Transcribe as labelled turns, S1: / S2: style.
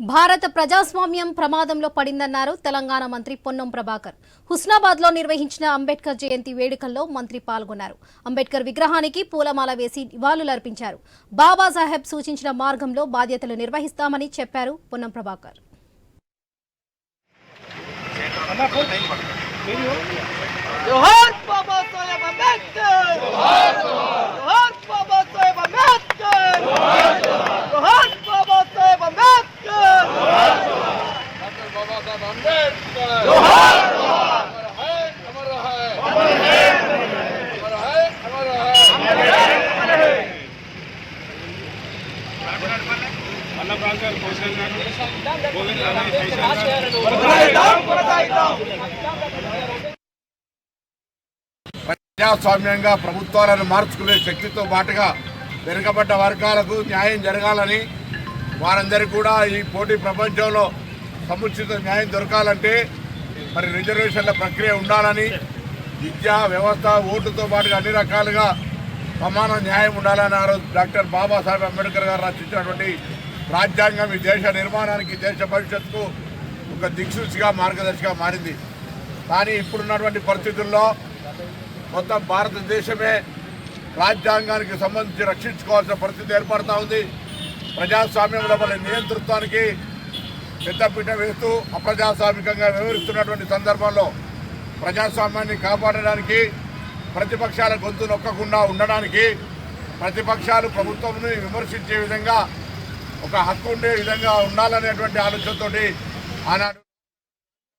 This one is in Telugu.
S1: భారత ప్రజాస్వామ్యం ప్రమాదంలో పడిందన్నారు తెలంగాణ మంత్రి పొన్నం ప్రభాకర్. హుస్నాబాద్లో నిర్వహించిన అంబేద్కర్ జయంతి వేడుకల్లో మంత్రి పాల్గొన్నారు. అంబేద్కర్ విగ్రహానికి పూలమాల వేసి నివాళులర్పించారు. బాబాసాహెబ్ సూచించిన మార్గంలో బాధ్యతలు నిర్వహిస్తామని చెప్పారు పొన్నం ప్రభాకర్.
S2: జోహార్!
S3: ప్రజాస్వామ్యంగా ప్రభుత్వాలను మార్చుకునే శక్తితో పాటుగా వెనుకబడ్డ వర్గాలకు న్యాయం జరగాలని వారందరికీ కూడా ఈ పోటీ ప్రపంచంలో సముచిత న్యాయం దొరకాలంటే మరి రిజర్వేషన్ల ప్రక్రియ ఉండాలని విద్యా వ్యవస్థ ఓటుతో పాటుగా అన్ని రకాలుగా సమాన న్యాయం ఉండాలని ఆ రోజు డాక్టర్ బాబాసాహెబ్ అంబేద్కర్ గారు రచించినటువంటి రాజ్యాంగం ఈ దేశ నిర్మాణానికి దేశ భవిష్యత్తుకు ఒక దిక్సూచిగా మార్గదర్శిగా మారింది. కానీ ఇప్పుడున్నటువంటి పరిస్థితుల్లో మొత్తం భారతదేశమే రాజ్యాంగానికి సంబంధించి రక్షించుకోవాల్సిన పరిస్థితి ఏర్పడతా ఉంది. ప్రజాస్వామ్యంలో మన నియంతృత్వానికి పెద్దపీట వేస్తూ అప్రజాస్వామికంగా వ్యవహరిస్తున్నటువంటి సందర్భంలో ప్రజాస్వామ్యాన్ని కాపాడడానికి ప్రతిపక్షాల గొంతు నొక్కకుండా ఉండడానికి ప్రతిపక్షాలు ప్రభుత్వంని విమర్శించే విధంగా ఒక హక్కు ఉండే విధంగా ఉండాలనేటువంటి ఆలోచనతోటి ఆనాడు